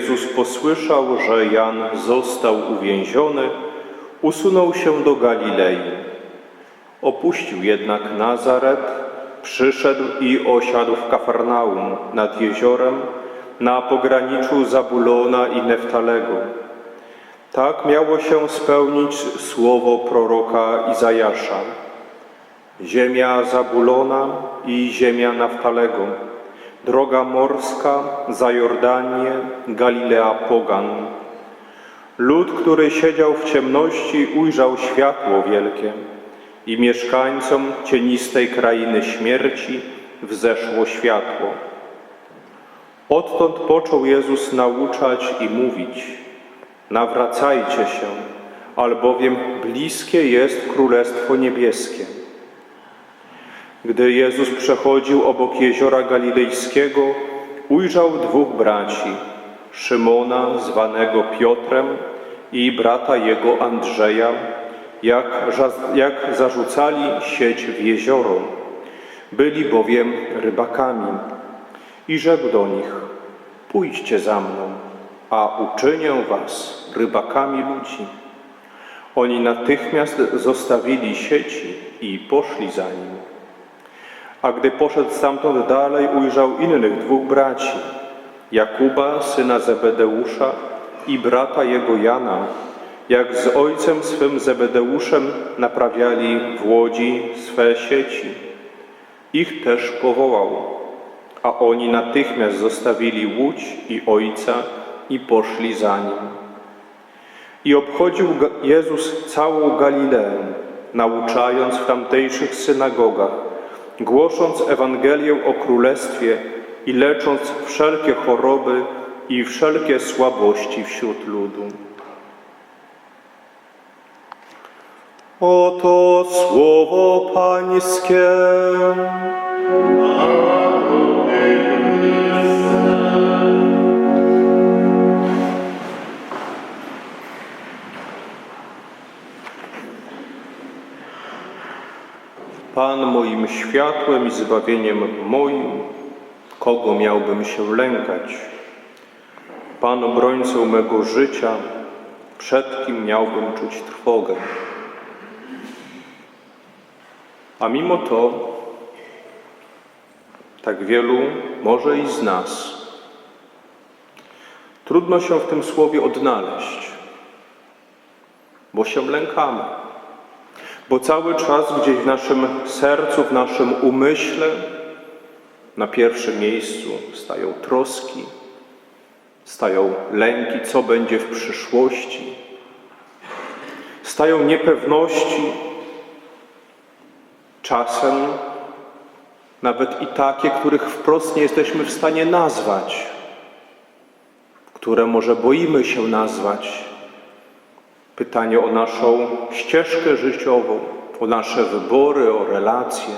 Jezus posłyszał, że Jan został uwięziony, usunął się do Galilei. Opuścił jednak Nazaret, przyszedł i osiadł w Kafarnaum nad jeziorem na pograniczu Zabulona i Neftalego. Tak miało się spełnić słowo proroka Izajasza. Ziemia Zabulona i ziemia Naftalego, droga morska za Jordanię, Galilea Pogan. Lud, który siedział w ciemności, ujrzał światło wielkie i mieszkańcom cienistej krainy śmierci wzeszło światło. Odtąd począł Jezus nauczać i mówić: Nawracajcie się, albowiem bliskie jest Królestwo Niebieskie. Gdy Jezus przechodził obok jeziora galilejskiego, ujrzał dwóch braci, Szymona, zwanego Piotrem, i brata jego Andrzeja, jak, jak zarzucali sieć w jezioro. Byli bowiem rybakami. I rzekł do nich, pójdźcie za mną, a uczynię was rybakami ludzi. Oni natychmiast zostawili sieci i poszli za nim. A gdy poszedł stamtąd dalej, ujrzał innych dwóch braci, Jakuba, syna Zebedeusza i brata jego Jana, jak z ojcem swym Zebedeuszem naprawiali w łodzi swe sieci. Ich też powołał, a oni natychmiast zostawili łódź i ojca i poszli za nim. I obchodził Jezus całą Galileę, nauczając w tamtejszych synagogach, głosząc Ewangelię o Królestwie i lecząc wszelkie choroby i wszelkie słabości wśród ludu. Oto słowo Pańskie. Pan moim światłem i zbawieniem moim, kogo miałbym się lękać? Pan obrońcą mego życia, przed kim miałbym czuć trwogę? A mimo to, tak wielu, może i z nas, trudno się w tym słowie odnaleźć, bo się lękamy bo cały czas gdzieś w naszym sercu, w naszym umyśle na pierwszym miejscu stają troski, stają lęki, co będzie w przyszłości, stają niepewności, czasem nawet i takie, których wprost nie jesteśmy w stanie nazwać, które może boimy się nazwać. Pytanie o naszą ścieżkę życiową, o nasze wybory, o relacje.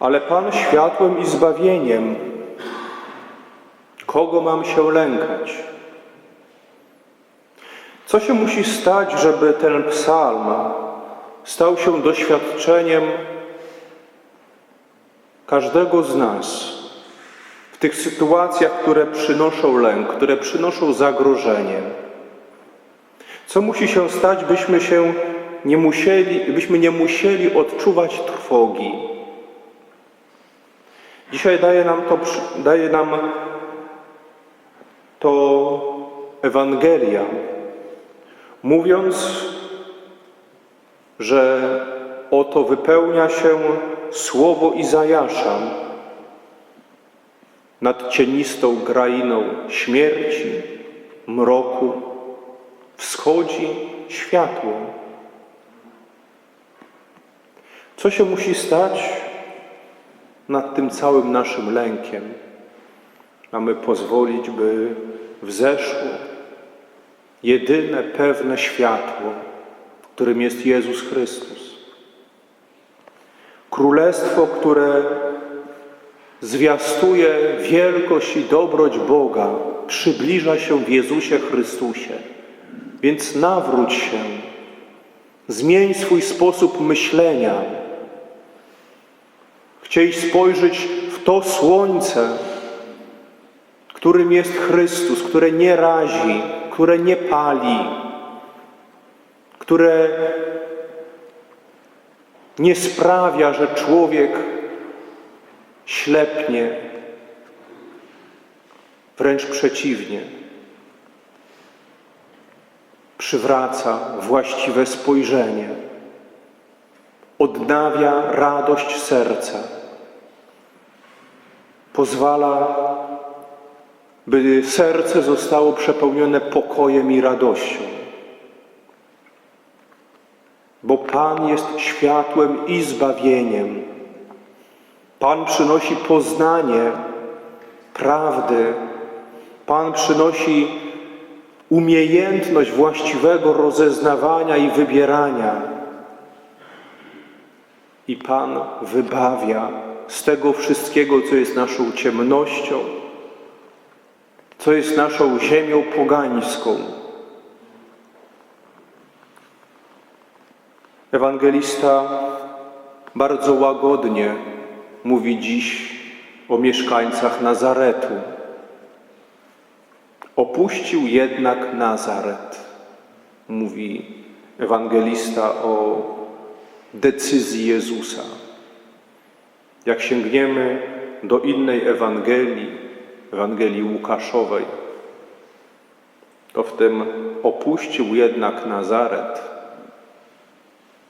Ale Pan światłem i zbawieniem, kogo mam się lękać? Co się musi stać, żeby ten psalm stał się doświadczeniem każdego z nas? W tych sytuacjach, które przynoszą lęk, które przynoszą zagrożenie. Co musi się stać, byśmy się nie musieli, byśmy nie musieli odczuwać trwogi? Dzisiaj daje nam to, daje nam to Ewangelia, mówiąc, że oto wypełnia się słowo Izajasza, nad cienistą krainą śmierci, mroku, wschodzi światło. Co się musi stać nad tym całym naszym lękiem? Mamy pozwolić, by wzeszło jedyne pewne światło, którym jest Jezus Chrystus. Królestwo, które zwiastuje wielkość i dobroć Boga, przybliża się w Jezusie Chrystusie. Więc nawróć się, zmień swój sposób myślenia. Chciej spojrzeć w to słońce, którym jest Chrystus, które nie razi, które nie pali, które nie sprawia, że człowiek ślepnie, wręcz przeciwnie. Przywraca właściwe spojrzenie, odnawia radość serca, pozwala, by serce zostało przepełnione pokojem i radością. Bo Pan jest światłem i zbawieniem. Pan przynosi poznanie prawdy. Pan przynosi umiejętność właściwego rozeznawania i wybierania. I Pan wybawia z tego wszystkiego, co jest naszą ciemnością, co jest naszą ziemią pogańską. Ewangelista bardzo łagodnie mówi dziś o mieszkańcach Nazaretu. Opuścił jednak Nazaret, mówi ewangelista o decyzji Jezusa. Jak sięgniemy do innej Ewangelii, Ewangelii Łukaszowej, to w tym opuścił jednak Nazaret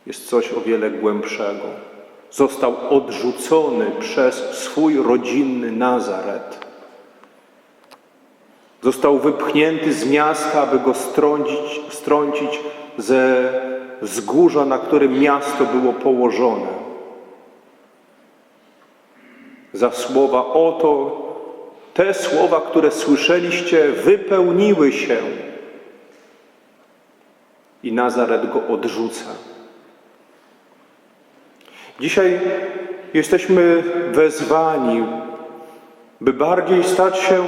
jest coś o wiele głębszego. Został odrzucony przez swój rodzinny Nazaret. Został wypchnięty z miasta, aby go strącić, strącić ze wzgórza, na którym miasto było położone. Za słowa oto, te słowa, które słyszeliście, wypełniły się. I Nazaret go odrzuca. Dzisiaj jesteśmy wezwani, by bardziej stać się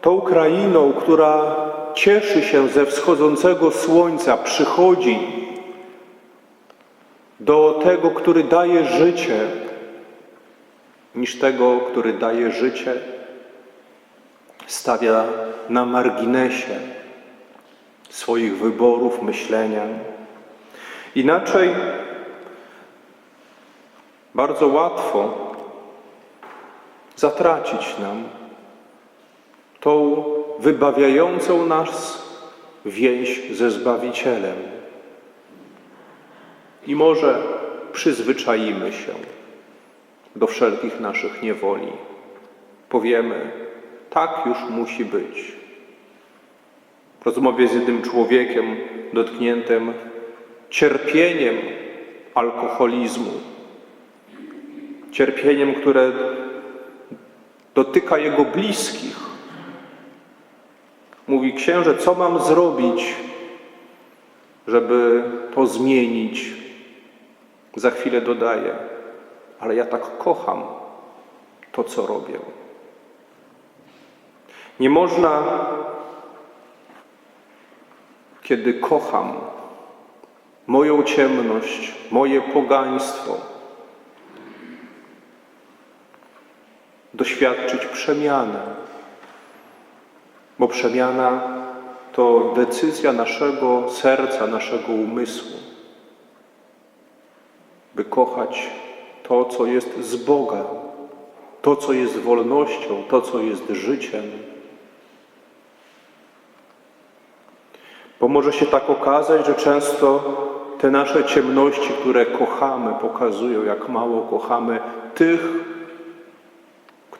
tą krainą, która cieszy się ze wschodzącego słońca, przychodzi do tego, który daje życie, niż tego, który daje życie, stawia na marginesie swoich wyborów, myślenia. Inaczej bardzo łatwo zatracić nam tą wybawiającą nas więź ze Zbawicielem. I może przyzwyczaimy się do wszelkich naszych niewoli. Powiemy, tak już musi być. W rozmowie z jednym człowiekiem dotkniętym cierpieniem alkoholizmu, cierpieniem, które dotyka jego bliskich. Mówi księże, co mam zrobić, żeby to zmienić? Za chwilę dodaje, ale ja tak kocham to, co robię. Nie można, kiedy kocham moją ciemność, moje pogaństwo, doświadczyć przemiany. Bo przemiana to decyzja naszego serca, naszego umysłu, by kochać to, co jest z Boga, to, co jest wolnością, to, co jest życiem. Bo może się tak okazać, że często te nasze ciemności, które kochamy, pokazują, jak mało kochamy tych,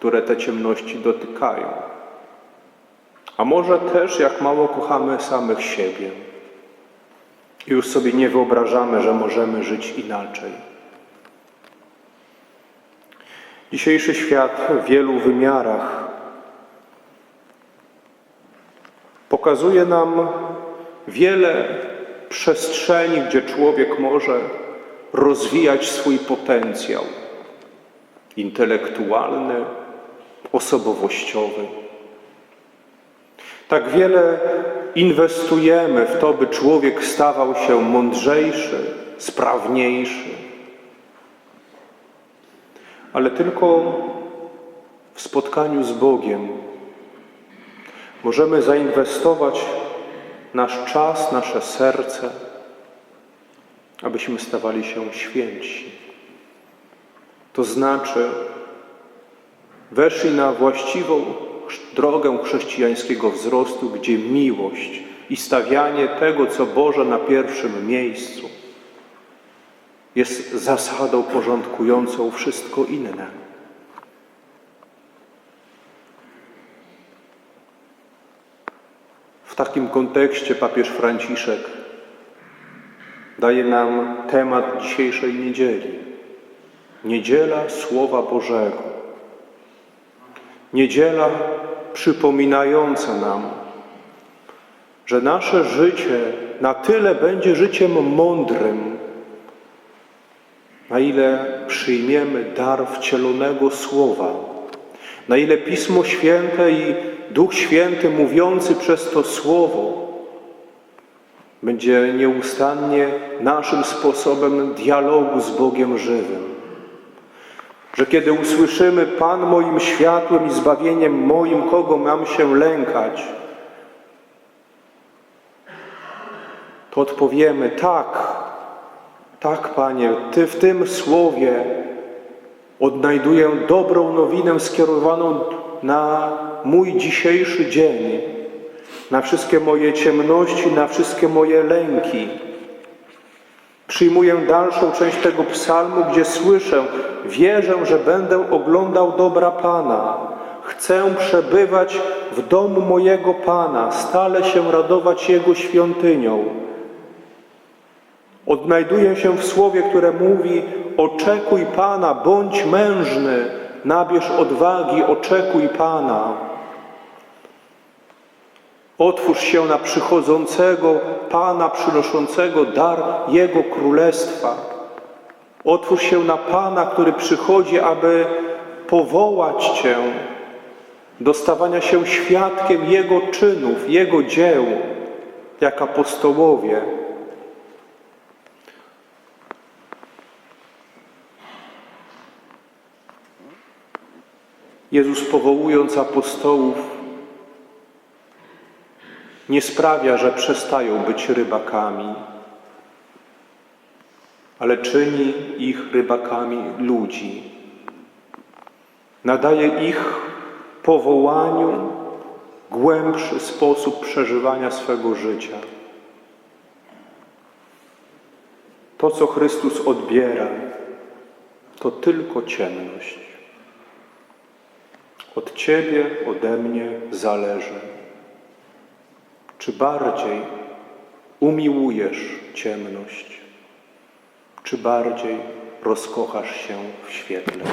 które te ciemności dotykają. A może też jak mało kochamy samych siebie i już sobie nie wyobrażamy, że możemy żyć inaczej. Dzisiejszy świat w wielu wymiarach pokazuje nam wiele przestrzeni, gdzie człowiek może rozwijać swój potencjał intelektualny, osobowościowy. Tak wiele inwestujemy w to, by człowiek stawał się mądrzejszy, sprawniejszy. Ale tylko w spotkaniu z Bogiem możemy zainwestować nasz czas, nasze serce, abyśmy stawali się święci. To znaczy, weszli na właściwą drogę chrześcijańskiego wzrostu, gdzie miłość i stawianie tego, co Boże, na pierwszym miejscu jest zasadą porządkującą wszystko inne. W takim kontekście papież Franciszek daje nam temat dzisiejszej niedzieli. Niedziela Słowa Bożego. Niedziela przypominająca nam, że nasze życie na tyle będzie życiem mądrym, na ile przyjmiemy dar wcielonego Słowa, na ile Pismo Święte i Duch Święty mówiący przez to Słowo będzie nieustannie naszym sposobem dialogu z Bogiem żywym. Że kiedy usłyszymy Pan moim światłem i zbawieniem moim, kogo mam się lękać, to odpowiemy tak, tak, Panie, Ty w tym słowie odnajduję dobrą nowinę skierowaną na mój dzisiejszy dzień, na wszystkie moje ciemności, na wszystkie moje lęki. Przyjmuję dalszą część tego psalmu, gdzie słyszę, wierzę, że będę oglądał dobra Pana. Chcę przebywać w domu mojego Pana, stale się radować Jego świątynią. Odnajduję się w słowie, które mówi: Oczekuj Pana, bądź mężny, nabierz odwagi, oczekuj Pana. Otwórz się na przychodzącego Pana, przynoszącego dar Jego Królestwa. Otwórz się na Pana, który przychodzi, aby powołać Cię do stawania się świadkiem Jego czynów, Jego dzieł, jak apostołowie. Jezus powołując apostołów nie sprawia, że przestają być rybakami, ale czyni ich rybakami ludzi. Nadaje ich powołaniu głębszy sposób przeżywania swego życia. To, co Chrystus odbiera, to tylko ciemność. Od Ciebie, ode mnie zależy. Czy bardziej umiłujesz ciemność, czy bardziej rozkochasz się w świetle?